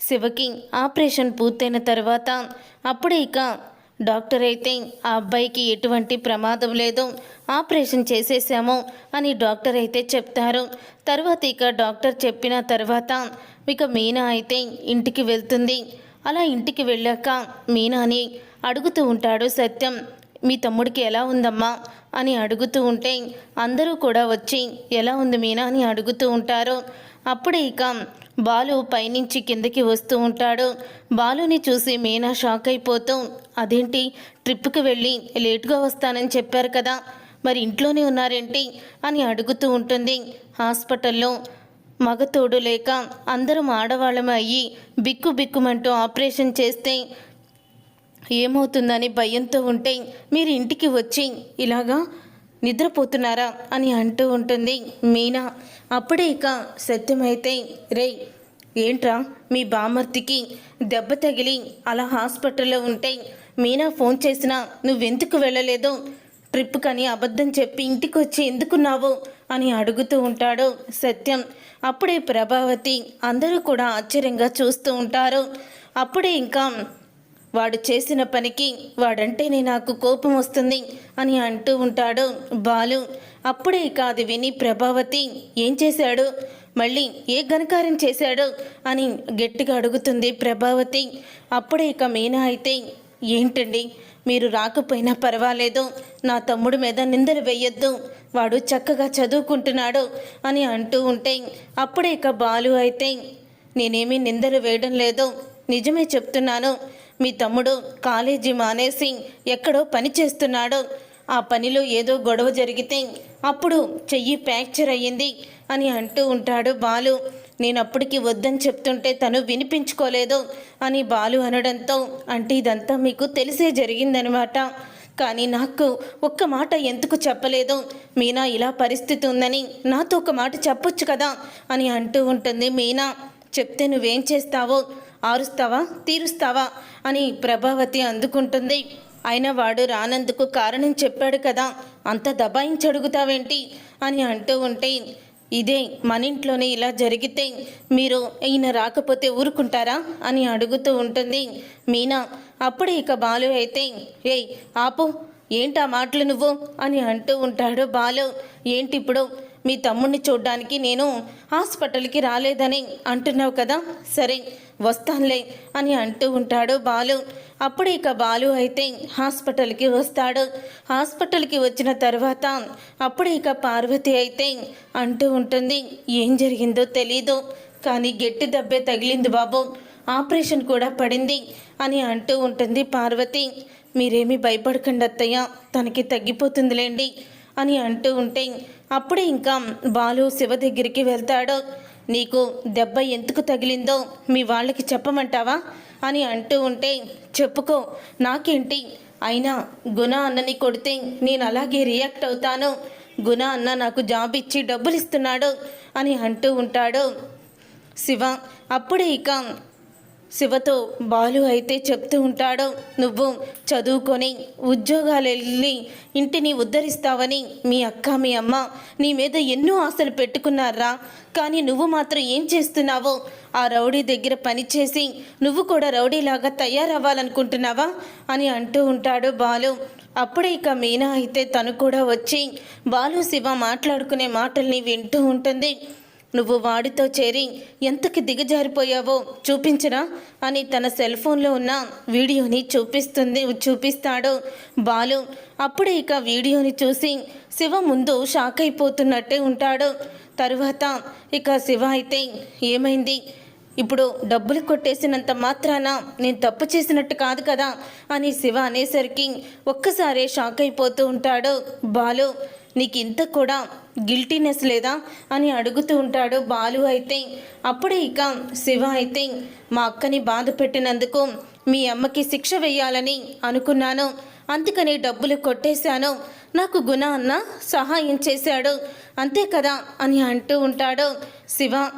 శివకి operation పూర్తయిన తర్వాత అప్పుడే ఇక డాక్టర్ అయితే ఆ అబ్బాయికి ఎటువంటి ప్రమాదం లేదు ఆపరేషన్ చేసేసాము అని డాక్టర్ అయితే చెప్తారు. తర్వాత ఇక డాక్టర్ చెప్పిన తర్వాత ఇక మీనా అయితే ఇంటికి వెళ్తుంది. అలా ఇంటికి వెళ్ళాక మీనాని అడుగుతూ ఉంటాడు సత్యం మీ తమ్ముడికి ఎలా ఉందమ్మా? అని అడుగుతూ ఉంటే అందరూ కూడా వచ్చి ఎలా ఉంది మీనా? అని అడుగుతూ ఉంటారు. అప్పుడే ఇక బాలు పైనుంచి కిందకి వస్తూ ఉంటాడు. బాలుని చూసి మీనా షాక్ అయిపోతూ అదేంటి? ట్రిప్కి వెళ్ళి లేటుగా వస్తానని చెప్పారు కదా. మరి ఇంట్లోనే ఉన్నారేంటి? అని అడుగుతూ ఉంటుంది. హాస్పిటల్లో మగతోడు లేక అందరం ఆడవాళ్ళమే అయ్యి బిక్కు బిక్కుమంటూ ఆపరేషన్ చేస్తే ఏమవుతుందని భయంతో ఉంటే మీరు ఇంటికి వచ్చి ఇలాగా నిద్రపోతున్నారా? అని అంటూ ఉంటుంది మీనా. అప్పుడే ఇక సత్యమైతే రే ఏంట్రా? మీ బామర్తికి దెబ్బ తగిలి అలా హాస్పిటల్లో ఉంటే మీనా ఫోన్ చేసినా నువ్వెందుకు వెళ్ళలేదు? ట్రిప్ కని అబద్ధం చెప్పి ఇంటికి వచ్చి ఎందుకున్నావు? అని అడుగుతూ ఉంటాడు సత్యం. అప్పుడే ప్రభావతి అందరూ కూడా ఆశ్చర్యంగా చూస్తూ ఉంటారు. అప్పుడే ఇంకా వాడు చేసిన పనికి వాడంటేనే నాకు కోపం వస్తుంది అని అంటూ ఉంటాడు బాలు. అప్పుడే ఇక అది విని ప్రభావతి ఏం చేశాడు? మళ్ళీ ఏ ఘనకార్యం చేశాడు? అని గట్టిగా అడుగుతుంది ప్రభావతి. అప్పుడే ఇక మీనా అయితే ఏంటండి? మీరు రాకపోయినా పర్వాలేదు. నా తమ్ముడి మీద నిందలు వేయొద్దు. వాడు చక్కగా చదువుకుంటున్నాడు అని అంటూ ఉంటే అప్పుడే ఇక బాలు అయితే నేనేమీ నిందలు వేయడం లేదు. నిజమే చెప్తున్నాను. మీ తమ్ముడు కాలేజీ మానేసి ఎక్కడో పని చేస్తున్నాడు. ఆ పనిలో ఏదో గొడవ జరిగితే అప్పుడు చెయ్యి ఫ్రాక్చర్ అయ్యింది అని అంటూ ఉంటాడు బాలు. నేను అప్పటికి వద్దని చెప్తుంటే తను వినిపించుకోలేదు అని బాలు అనడంతో అంటే ఇదంతా మీకు తెలిసే జరిగిందనమాట. కానీ నాకు ఒక్క మాట ఎందుకు చెప్పలేదు? మీనా ఇలా పరిస్థితి ఉందని నాతో ఒక మాట చెప్పొచ్చు కదా? అని అంటూ ఉంటుంది మీనా. చెప్తే నువ్వేం చేస్తావో? ఆరుస్తావా? తీరుస్తావా? అని ప్రభావతి అందుకుంటుంది. అయినా వాడు రానందుకు కారణం చెప్పాడు కదా అంత దబాయించి అడుగుతావేంటి? అని అంటూ ఉంటే ఇదే మన ఇంట్లోనే ఇలా జరిగితే మీరు ఈయన రాకపోతే ఊరుకుంటారా? అని అడుగుతూ ఉంటుంది మీనా. అప్పుడే ఇక బాలు అయితే ఏయ్ ఆపు ఏంటా మాటలు నువ్వు? అని అంటూ ఉంటాడు బాలు. ఏంటి ఇప్పుడు? మీ తమ్ముడిని చూడ్డానికి నేను హాస్పిటల్కి రాలేదని అంటున్నావు కదా? సరే వస్తానులే అని అంటూ ఉంటాడు బాలు. అప్పుడు ఇక బాలు అయితే హాస్పిటల్కి వస్తాడు. హాస్పిటల్కి వచ్చిన తర్వాత అప్పుడు ఇక పార్వతి అయితే అంటూ ఉంటుంది ఏం జరిగిందో తెలీదు కానీ గట్టి దెబ్బే తగిలింది బాబు. ఆపరేషన్ కూడా పడింది అని అంటూ ఉంటుంది పార్వతి. మీరేమీ భయపడకండి అత్తయ్య తనకి తగ్గిపోతుందిలేండి. అని అంటూ ఉంటే అప్పుడే ఇంకా బాలు శివ దగ్గరికి వెళ్తాడు. నీకు దెబ్బ ఎందుకు తగిలిందో మీ వాళ్ళకి చెప్పమంటావా? అని అంటూ ఉంటే చెప్పుకో నాకేంటి? అయినా గుణ అన్నని కొడితే నేను అలాగే రియాక్ట్ అవుతాను. గుణ అన్న నాకు జాబ్ ఇచ్చి డబ్బులు ఇస్తున్నాడు అని అంటూ ఉంటాడు శివ. అప్పుడే ఇక శివతో బాలు అయితే చెప్తూ ఉంటాడు నువ్వు చదువుకొని ఉద్యోగాలు వెళ్ళి ఇంటిని ఉద్ధరిస్తావని మీ అక్క మీ అమ్మ నీ మీద ఎన్నో ఆశలు పెట్టుకున్నారా? కానీ నువ్వు మాత్రం ఏం చేస్తున్నావో? ఆ రౌడీ దగ్గర పనిచేసి నువ్వు కూడా రౌడీలాగా తయారవ్వాలనుకుంటున్నావా? అని అంటూ ఉంటాడు బాలు. అప్పుడే ఇక మీనా అయితే తను కూడా వచ్చి బాలు శివ మాట్లాడుకునే మాటల్ని వింటూ ఉంటుంది. నువ్వు వాడితో చేరి ఎంతకి దిగజారిపోయావో చూపించరా అని తన సెల్ ఫోన్లో ఉన్న వీడియోని చూపిస్తుంది చూపిస్తాడు. బాలు అప్పుడే ఇక వీడియోని చూసి శివ ముందు షాక్ అయిపోతున్నట్టే ఉంటాడు. తరువాత ఇక శివ అయితే ఏమైంది? ఇప్పుడు డబ్బులు కొట్టేసినంత మాత్రాన నేను తప్పు చేసినట్టు కాదు కదా అని శివ అనేసరికి ఒక్కసారే షాక్ అయిపోతూ ఉంటాడు. బాలు నీకు ఇంత కూడా గిల్టీనెస్ లేదా? అని అడుగుతూ ఉంటాడు బాలు అయితే. అప్పుడే ఇక శివ అయితే మా అక్కని బాధ పెట్టినందుకు మీ అమ్మకి శిక్ష వేయాలని అనుకున్నాను. అందుకని డబ్బులు కొట్టేశాను. నాకు గుణ అన్న సహాయం చేశాడు. అంతే కదా? అని అంటూ ఉంటాడు శివ.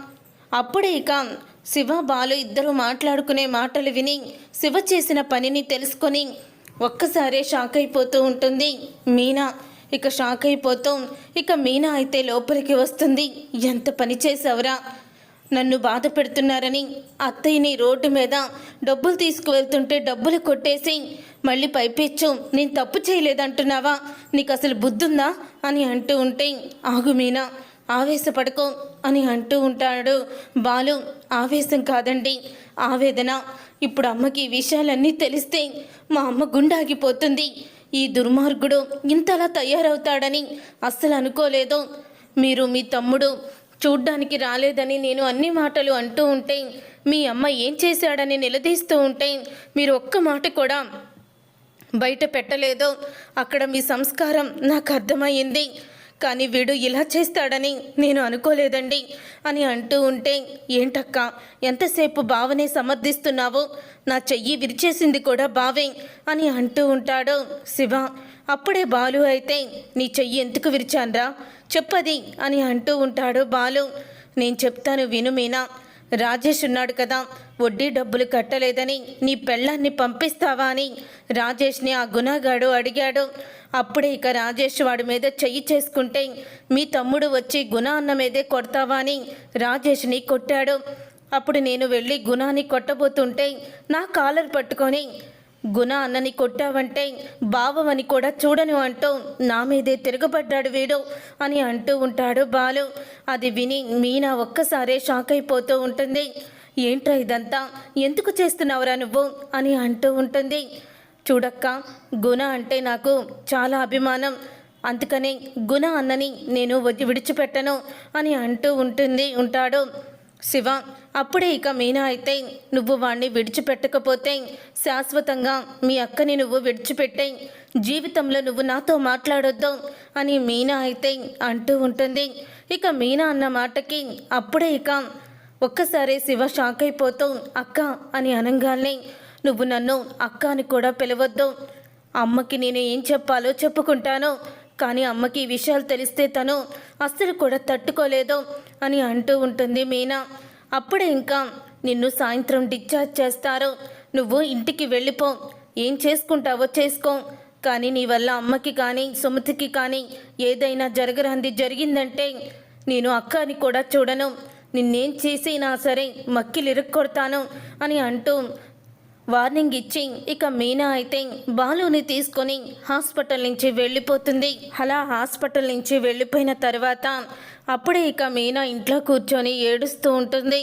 అప్పుడే ఇక శివ బాలు ఇద్దరు మాట్లాడుకునే మాటలు విని శివ చేసిన పనిని తెలుసుకొని ఒక్కసారే షాక్ అయిపోతూ ఉంటుంది. మీనా ఇక షాక్ అయిపోతాం. ఇక మీనా అయితే లోపలికి వస్తుంది. ఎంత పని చేసావురా నన్ను బాధ పెడుతున్నారని అత్తయ్యని రోడ్డు మీద డబ్బులు తీసుకువెళ్తుంటే డబ్బులు కొట్టేసి మళ్ళీ పైపెచ్చు నేను తప్పు చేయలేదంటున్నావా? నీకు అసలు బుద్ధుందా? అని అంటూ ఉంటే ఆగు మీనా ఆవేశపడకో అని అంటూ ఉంటాడు. బాలు ఆవేశం కాదండి ఆవేదన. ఇప్పుడు అమ్మకి ఈ విషయాలన్నీ తెలిస్తే మా అమ్మ గుండాగిపోతుంది. ఈ దుర్మార్గుడు ఇంతలా తయారవుతాడని అస్సలు అనుకోలేదు. మీరు మీ తమ్ముడు చూడ్డానికి రాలేదని నేను అన్ని మాటలు అంటూ ఉంటే మీ అమ్మ ఏం చేశాడని నిలదీస్తూ ఉంటే మీరు ఒక్క మాట కూడా బయట పెట్టలేదు. అక్కడ మీ సంస్కారం నాకు అర్థమయ్యింది. కానీ వీడు ఇలా చేస్తాడని నేను అనుకోలేదండి అని అంటూ ఉంటే ఏంటక్క ఎంతసేపు బావనే సమర్థిస్తున్నావు? నా చెయ్యి విరిచేసింది కూడా బావే అని అంటూ ఉంటాడు శివ. అప్పుడే బాలు అయితే నీ చెయ్యి ఎందుకు విరిచాన్రా? చెప్పది అని అంటూ ఉంటాడు బాలు. నేను చెప్తాను విను మీనా రాజేష్ ఉన్నాడు కదా వడ్డీ డబ్బులు కట్టలేదని నీ పెళ్ళాన్ని పంపిస్తావా అని రాజేష్ని ఆ గుణగాడు అడిగాడు. అప్పుడే ఇక రాజేష్ వాడి మీద చెయ్యి చేసుకుంటే మీ తమ్ముడు వచ్చి గుణ అన్న మీదే కొడతావా అని రాజేష్ని కొట్టాడు. అప్పుడు నేను వెళ్ళి గుణాన్ని కొట్టబోతుంటే నా కాలర్ పట్టుకొని గుణ అన్నని కొట్టావంటే బావమని కూడా చూడను అంటూ నా మీదే తిరగబడ్డాడు వీడు అని అంటూ ఉంటాడు బాలు. అది విని మీనా ఒక్కసారే షాక్ అయిపోతూ ఉంటుంది. ఏంట్రా ఇదంతా? ఎందుకు చేస్తున్నావురా నువ్వు? అని అంటూ ఉంటుంది. చూడక్క గుణ అంటే నాకు చాలా అభిమానం. అందుకనే గుణ అన్నని నేను విడిచిపెట్టను అని అంటూ ఉంటుంది ఉంటాడు. శివ అప్పుడే ఇక మీనా అయితే నువ్వు వాణ్ణి విడిచిపెట్టకపోతే శాశ్వతంగా మీ అక్కని నువ్వు విడిచిపెట్టే జీవితంలో నువ్వు నాతో మాట్లాడొద్దు అని మీనా అయితే అంటూ ఉంటుంది. ఇక మీనా అన్న మాటకి అప్పుడే ఇక ఒక్కసారి శివ షాక్ అయిపోతూ అక్క అని అనగానే నువ్వు నన్ను అక్క అని కూడా పిలవద్దు. అమ్మకి నేను ఏం చెప్పాలో చెప్పుకుంటాను. కానీ అమ్మకి ఈ విషయాలు తెలిస్తే తను అస్సలు కూడా తట్టుకోలేదు అని అంటూ ఉంటుంది మీనా. అప్పుడే ఇంకా నిన్ను సాయంత్రం డిశ్చార్జ్ చేస్తారు. నువ్వు ఇంటికి వెళ్ళిపో. ఏం చేసుకుంటావో చేసుకో. కానీ నీ వల్ల అమ్మకి కానీ సుమతికి కానీ ఏదైనా జరగరాంది జరిగిందంటే నేను అక్కని కూడా చూడను. నిన్నేం చేసినా సరే మక్కిలిరుక్కొడతాను అని అంటూ వార్నింగ్ ఇచ్చి ఇక మీనా అయితే బాలుని తీసుకొని హాస్పిటల్ నుంచి వెళ్ళిపోతుంది. అలా హాస్పిటల్ నుంచి వెళ్ళిపోయిన తర్వాత అప్పుడే ఇక మీనా ఇంట్లో కూర్చొని ఏడుస్తూ ఉంటుంది.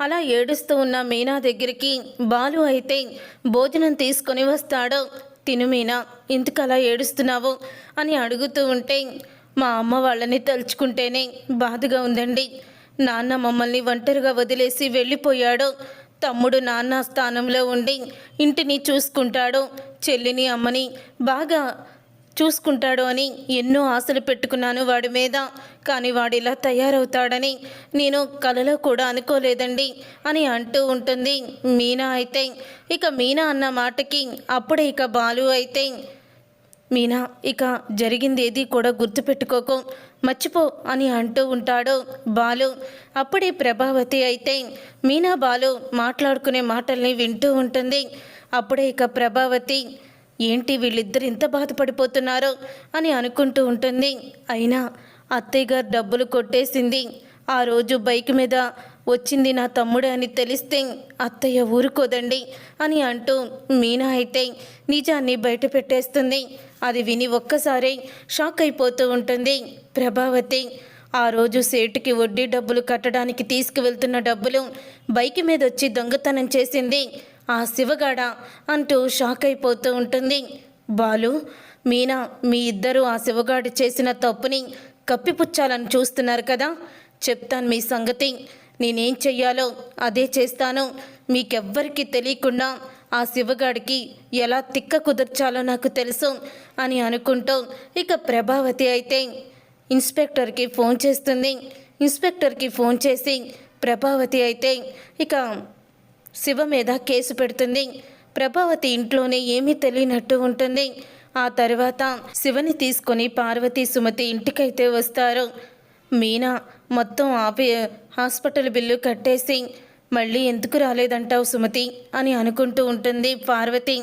అలా ఏడుస్తూ ఉన్న మీనా దగ్గరికి బాలు అయితే భోజనం తీసుకొని వస్తాడు. తిను మీనా ఎందుకు అలా ఏడుస్తున్నావు? అని అడుగుతూ ఉంటే మా అమ్మ వాళ్ళని తలుచుకుంటేనే బాధగా ఉందండి. నాన్న మమ్మల్ని ఒంటరిగా వదిలేసి వెళ్ళిపోయాడు. తమ్ముడు నాన్న స్థానంలో ఉండి ఇంటిని చూసుకుంటాడు చెల్లిని అమ్మని బాగా చూసుకుంటాడు అని ఎన్నో ఆశలు పెట్టుకున్నాను వాడి మీద. కానీ వాడు ఇలా తయారవుతాడని నేను కలలో కూడా అనుకోలేదండి అని అంటూ ఉంటుంది మీనా అయితే. ఇక మీనా అన్న మాటకి అప్పుడే ఇక బాలు అయితే మీనా ఇక జరిగింది ఏది కూడా గుర్తుపెట్టుకోకు. మర్చిపో అని అంటూ ఉంటాడు బాలు. అప్పుడే ప్రభావతి అయితే మీనా బాలు మాట్లాడుకునే మాటల్ని వింటూ ఉంటుంది. అప్పుడే ఇక ప్రభావతి ఏంటి వీళ్ళిద్దరు ఇంత బాధపడిపోతున్నారో? అని అనుకుంటూ ఉంటుంది. అయినా అత్తయ్య గారు డబ్బులు కొట్టేసింది. ఆ రోజు బైక్ మీద వచ్చింది నా తమ్ముడే అని తెలిస్తే అత్తయ్య ఊరుకోదండి అని అంటూ మీనా అయితే నిజాన్ని బయట పెట్టేస్తుంది. అది విని ఒక్కసారి షాక్ అయిపోతూ ఉంటుంది. ప్రభావతి ఆ రోజు సేటుకి వడ్డీ డబ్బులు కట్టడానికి తీసుకువెళ్తున్న డబ్బులు బైక్ మీద వచ్చి దొంగతనం చేసింది. ఆ శివగాడ అంటూ షాక్ అయిపోతూ ఉంటుంది. బాలు మీనా మీ ఇద్దరు ఆ శివగాడు చేసిన తప్పుని కప్పిపుచ్చాలని చూస్తున్నారు కదా. చెప్తాను మీ సంగతి. నేనేం చెయ్యాలో అదే చేస్తాను. మీకెవ్వరికి తెలియకుండా ఆ శివగాడికి ఎలా తిక్క కుదర్చాలో నాకు తెలుసు అని అనుకుంటూ ఇక ప్రభావతి అయితే ఇన్స్పెక్టర్కి ఫోన్ చేస్తుంది. ఇన్స్పెక్టర్కి ఫోన్ చేసి ప్రభావతి అయితే ఇక శివ మీద కేసు పెడుతుంది. ప్రభావతి ఇంట్లోనే ఏమీ తెలియనట్టు ఉంటుంది. ఆ తర్వాత శివని తీసుకొని పార్వతి సుమతి ఇంటికైతే వస్తారు. మీనా మొత్తం ఆపి హాస్పిటల్ బిల్లు కట్టేసి మళ్ళీ ఎందుకు రాలేదంటావు సుమతి? అని అనుకుంటూ ఉంటుంది పార్వతి.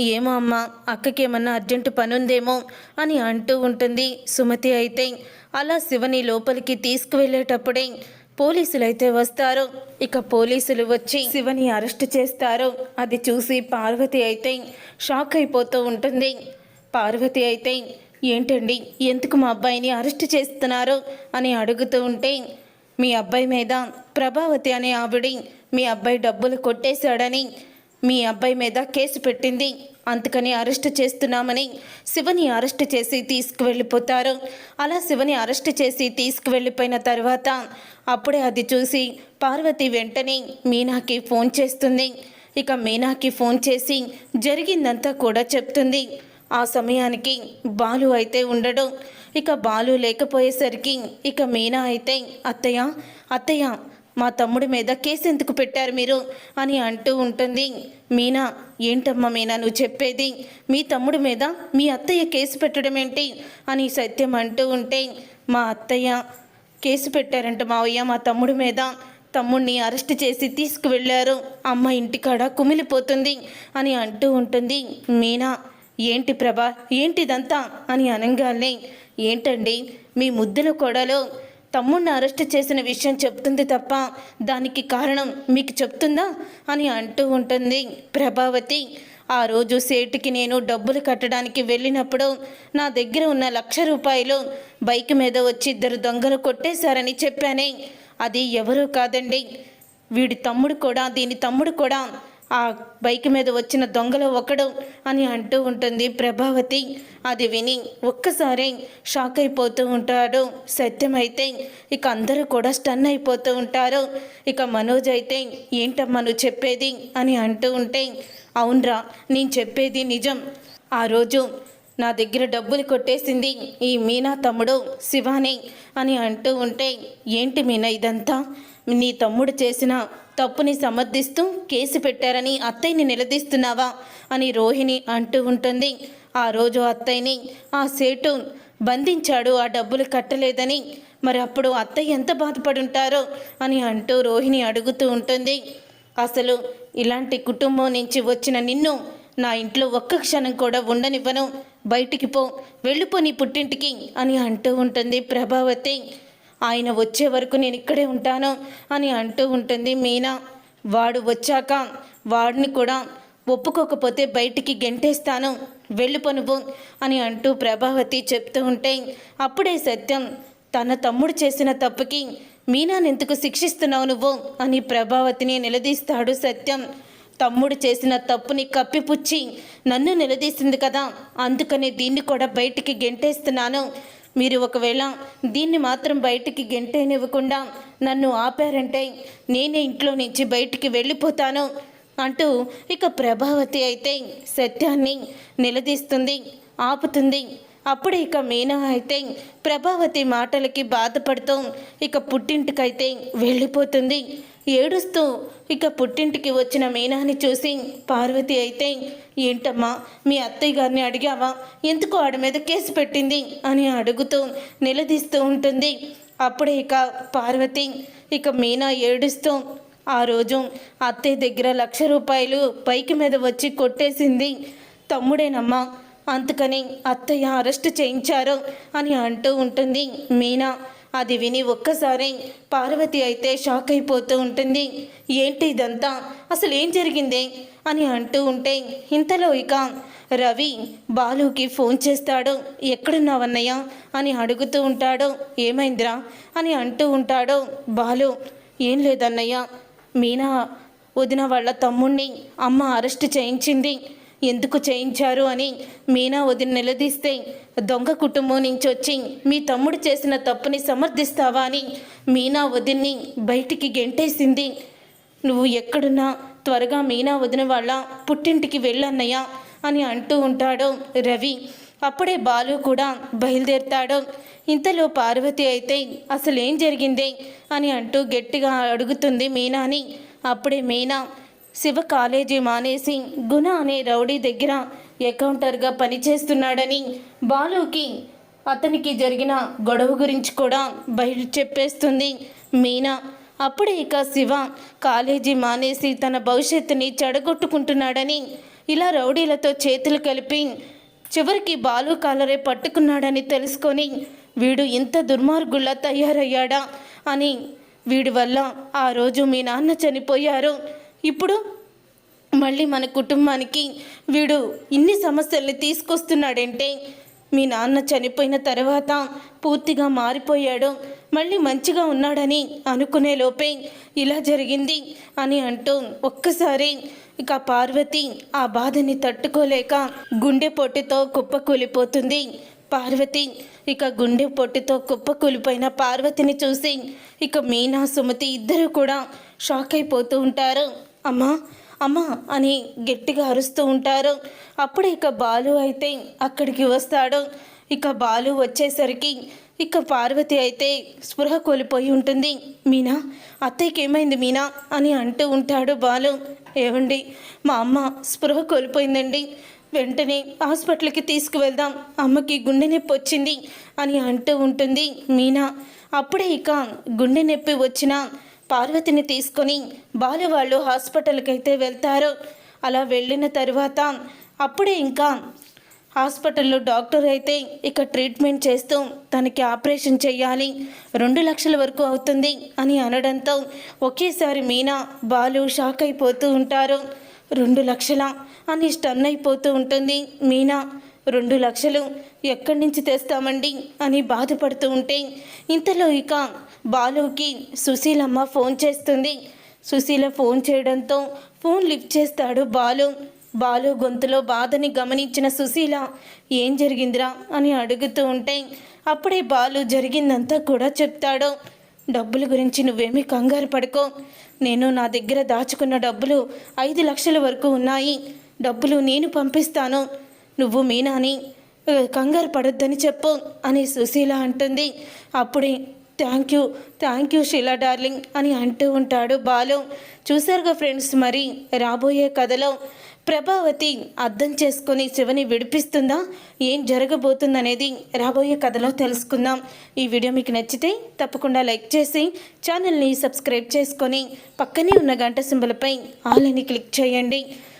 ఏమో అమ్మ అక్కకి ఏమన్నా అర్జెంటు పని ఉందేమో అని అంటూ ఉంటుంది సుమతి అయితే. అలా శివని లోపలికి తీసుకువెళ్ళేటప్పుడే పోలీసులు అయితే వస్తారు. ఇక పోలీసులు వచ్చి శివని అరెస్ట్ చేస్తారు. అది చూసి పార్వతి అయితే షాక్ అయిపోతూ ఉంటుంది. పార్వతి అయితే ఏంటండి? ఎందుకు మా అబ్బాయిని అరెస్ట్ చేస్తున్నారు? అని అడుగుతూ ఉంటే మీ అబ్బాయి మీద ప్రభావతి అనే ఆవిడి మీ అబ్బాయి డబ్బులు కొట్టేశాడని మీ అబ్బాయి మీద కేసు పెట్టింది. అందుకని అరెస్ట్ చేస్తున్నామని శివని అరెస్ట్ చేసి తీసుకువెళ్ళిపోతారు. అలా శివని అరెస్ట్ చేసి తీసుకువెళ్ళిపోయిన తర్వాత అప్పుడే అది చూసి పార్వతి వెంటనే మీనాకి ఫోన్ చేస్తుంది. ఇక మీనాకి ఫోన్ చేసి జరిగిందంతా కూడా చెప్తుంది. ఆ సమయానికి బాలు అయితే ఉండడు. ఇక బాలు లేకపోయేసరికి ఇక మీనా అయితే అత్తయ్య అత్తయ్య మా తమ్ముడి మీద కేసు ఎందుకు పెట్టారు మీరు? అని అంటూ ఉంటుంది. మీనా ఏంటమ్మా మీనా నువ్వు చెప్పేది? మీ తమ్ముడి మీద మీ అత్తయ్య కేసు పెట్టడం ఏంటి? అని సత్యం అంటూ ఉంటే మా అత్తయ్య కేసు పెట్టారంట మావయ్య మా తమ్ముడి మీద. తమ్ముడిని అరెస్ట్ చేసి తీసుకువెళ్ళారు. అమ్మ ఇంటికాడ కుమిలిపోతుంది అని అంటూ ఉంటుంది. మీనా ఏంటి ప్రభా ఏంటిదంతా? అని అనగానే ఏంటండి? మీ ముద్దుల కొడలో తమ్ముడిని అరెస్ట్ చేసిన విషయం చెప్తుంది తప్ప దానికి కారణం మీకు చెప్తుందా? అని అంటూ ఉంటుంది ప్రభావతి. ఆ రోజు సేటుకి నేను డబ్బులు కట్టడానికి వెళ్ళినప్పుడు నా దగ్గర ఉన్న లక్ష రూపాయలు బైక్ మీద వచ్చి ఇద్దరు దొంగలు కొట్టేశారని చెప్పానే. అది ఎవరూ కాదండి. వీడి తమ్ముడు కూడా దీని తమ్ముడు కూడా ఆ బైక్ మీద వచ్చిన దొంగలో ఒకడు అని అంటూ ఉంటుంది. ప్రభావతి అది విని ఒక్కసారి షాక్ అయిపోతూ ఉంటాడు. సత్యమైతే ఇక అందరూ కూడా స్టన్ అయిపోతూ ఉంటారు. ఇక మనోజ్ అయితే ఏంటమ్మా నువ్వు చెప్పేది అని అంటూ ఉంటే అవునరా నేను చెప్పేది నిజం. ఆ రోజు నా దగ్గర డబ్బులు కొట్టేసింది ఈ మీనా తమ్ముడు శివాని అని అంటూ ఉంటే ఏంటి మీనా ఇదంతా? నీ తమ్ముడు చేసిన తప్పుని సమర్థిస్తూ కేసు పెట్టారని అత్తయ్యని నిలదీస్తున్నావా? అని రోహిణి అంటూ ఉంటుంది. ఆ రోజు అత్తయ్యని ఆ సేటు బంధించాడు ఆ డబ్బులు కట్టలేదని. మరి అప్పుడు అత్తయ్య ఎంత బాధపడుంటారో? అని అంటూ రోహిణి అడుగుతూ ఉంటుంది. అసలు ఇలాంటి కుటుంబం నుంచి వచ్చిన నిన్ను నా ఇంట్లో ఒక్క క్షణం కూడా ఉండనివ్వను. బయటికి పో వెళ్ళిపో నీ పుట్టింటికి అని అంటూ ఉంటుంది ప్రభావతి. ఆయన వచ్చే వరకు నేను ఇక్కడే ఉంటాను అని అంటూ ఉంటుంది మీనా. వాడు వచ్చాక వాడిని కూడా ఒప్పుకోకపోతే బయటికి గెంటేస్తాను వెళ్ళిపో నువ్వు అని అంటూ ప్రభావతి చెప్తూ ఉంటే అప్పుడే సత్యం తన తమ్ముడు చేసిన తప్పుకి మీనానెందుకు శిక్షిస్తున్నావు నువ్వు? అని ప్రభావతిని నిలదీస్తాడు సత్యం. తమ్ముడు చేసిన తప్పుని కప్పిపుచ్చి నన్ను నిలదీసింది కదా అందుకని దీన్ని కూడా బయటికి గెంటేస్తున్నాను. మీరు ఒకవేళ దీన్ని మాత్రం బయటికి గెంటేనివ్వకుండా నన్ను ఆపారంటే నేనే ఇంట్లో నుంచి బయటికి వెళ్ళిపోతాను అంటూ ఇక ప్రభావతి అయితే సత్యాన్ని నిలదీస్తుంది ఆపుతుంది. అప్పుడు ఇక మీనా అయితే ప్రభావతి మాటలకి బాధపడుతూ ఇక పుట్టింటికైతే వెళ్ళిపోతుంది. ఏడుస్తూ ఇక పుట్టింటికి వచ్చిన మీనాని చూసి పార్వతి అయితే ఏంటమ్మా మీ అత్తయ్య గారిని అడిగావా? ఎందుకు ఆడ మీద కేసు పెట్టింది? అని అడుగుతూ నిలదీస్తూ ఉంటుంది. అప్పుడే ఇక పార్వతి ఇక మీనా ఏడుస్తూ ఆ రోజు అత్తయ్య దగ్గర లక్ష రూపాయలు పైకి మీద వచ్చి కొట్టేసింది. తమ్ముడేనమ్మా అందుకని అత్తయ్య అరెస్ట్ చేయించారు అని అంటూ ఉంటుంది మీనా. అది విని ఒక్కసారి పార్వతి అయితే షాక్ అయిపోతూ ఉంటుంది. ఏంటి ఇదంతా? అసలు ఏం జరిగింది? అని అంటూ ఉంటే ఇంతలో ఇక రవి బాలుకి ఫోన్ చేస్తాడు. ఎక్కడున్నావన్నయ్య? అని అడుగుతూ ఉంటాడు. ఏమైందిరా? అని అంటూ ఉంటాడు. బాలు ఏం లేదన్నయ్య. మీనా వదిన వాళ్ళ తమ్ముణ్ణి అమ్మ అరెస్ట్ చేయించింది. ఎందుకు చేయించారు అని మీనా వదిన నిలదీస్తే దొంగ కుటుంబం నుంచి వచ్చి మీ తమ్ముడు చేసిన తప్పుని సమర్థిస్తావా? అని మీనా వదిన్ని బయటికి గెంటేసింది. నువ్వు ఎక్కడున్నా? త్వరగా మీనా వదిన వాళ్ళ పుట్టింటికి వెళ్ళన్నయ్యా అని అంటూ ఉంటాడు రవి. అప్పుడే బాలు కూడా బయలుదేరుతాడు. ఇంతలో పార్వతి అయితే అసలేం జరిగింది? అని అంటూ గట్టిగా అడుగుతుంది మీనాని. అప్పుడే మీనా శివ కాలేజీ మానేసి గుణ అనే రౌడీ దగ్గర ఎకౌంటర్గా పనిచేస్తున్నాడని బాలుకి అతనికి జరిగిన గొడవ గురించి కూడా బయట చెప్పేస్తుంది మీనా. అప్పుడే ఇక శివ కాలేజీ మానేసి తన భవిష్యత్తుని చెడగొట్టుకుంటున్నాడని ఇలా రౌడీలతో చేతులు కలిపి చివరికి బాలు కాలరే పట్టుకున్నాడని తెలుసుకొని వీడు ఇంత దుర్మార్గుల్లా తయారయ్యాడా అని వీడి వల్ల ఆ రోజు మీ నాన్న చనిపోయారు. ఇప్పుడు మళ్ళీ మన కుటుంబానికి వీడు ఇన్ని సమస్యల్ని తీసుకొస్తున్నాడంటే మీ నాన్న చనిపోయిన తర్వాత పూర్తిగా మారిపోయాడు. మళ్ళీ మంచిగా ఉన్నాడని అనుకునే లోపే ఇలా జరిగింది అని అంటూ ఒక్కసారి ఇక పార్వతి ఆ బాధని తట్టుకోలేక గుండె పొట్టితో కుప్పకూలిపోతుంది పార్వతి ఇక గుండె పొట్టితో కుప్పకూలిపోయిన పార్వతిని చూసి ఇక మీనా సుమతి ఇద్దరు కూడా షాక్ అయిపోతూ ఉంటారు. అమ్మా అమ్మా అని గట్టిగా అరుస్తూ ఉంటారు. అప్పుడు ఇక బాలు అయితే అక్కడికి వస్తాడు. ఇక బాలు వచ్చేసరికి ఇక పార్వతి అయితే స్పృహ కోల్పోయి ఉంటుంది. మీనా అత్తయ్యకి ఏమైంది మీనా? అని అంటూ ఉంటాడు బాలు. ఏమండి మా అమ్మ స్పృహ కోల్పోయిందండి. వెంటనే హాస్పిటల్కి తీసుకువెళ్దాం. అమ్మకి గుండె నొప్పి వచ్చింది అని అంటూ ఉంటుంది మీనా. అప్పుడే ఇక గుండె నొప్పి వచ్చిన పార్వతిని తీసుకొని బాలు వాళ్ళు హాస్పిటల్కి అయితే వెళ్తారు. అలా వెళ్ళిన తర్వాత అప్పుడే ఇంకా హాస్పిటల్లో డాక్టర్ అయితే ఇక ట్రీట్మెంట్ చేస్తూ తనకి ఆపరేషన్ చేయాలి రెండు లక్షల వరకు అవుతుంది అని అనడంతో ఒకేసారి మీనా బాలు షాక్ అయిపోతూ ఉంటారు. రెండు లక్షల అని స్టన్ అయిపోతూ ఉంటుంది. మీనా రెండు లక్షలు ఎక్కడి నుంచి తెస్తామండి అని బాధపడుతూ ఉంటే ఇంతలో ఇక బాలుకి సుశీలమ్మ ఫోన్ చేస్తుంది. సుశీల ఫోన్ చేయడంతో ఫోన్ లిఫ్ట్ చేస్తాడు బాలు. బాలు గొంతులో బాధని గమనించిన సుశీల ఏం జరిగిందిరా? అని అడుగుతూ ఉంటే అప్పుడే బాలు జరిగిందంతా కూడా చెప్తాడు. డబ్బుల గురించి నువ్వేమీ కంగారు పడుకో. నేను నా దగ్గర దాచుకున్న డబ్బులు ఐదు లక్షల వరకు ఉన్నాయి. డబ్బులు నేను పంపిస్తాను. నువ్వు మీనాని కంగారు పడొద్దని చెప్పు అని సుశీల అంటుంది. అప్పుడే thank you thank you Sheela darling అని అంటూ ఉంటాడు బాలు. చూశారుగా ఫ్రెండ్స్ మరి రాబోయే కథలో ప్రభావతి అర్థం చేసుకుని శివని విడిపిస్తుందా? ఏం జరగబోతుందనేది రాబోయే కథలో తెలుసుకుందాం. ఈ వీడియో మీకు నచ్చితే తప్పకుండా లైక్ చేసి ఛానల్ని సబ్స్క్రైబ్ చేసుకొని పక్కనే ఉన్న గంట సింబలపై ఆల్ అని క్లిక్ చేయండి.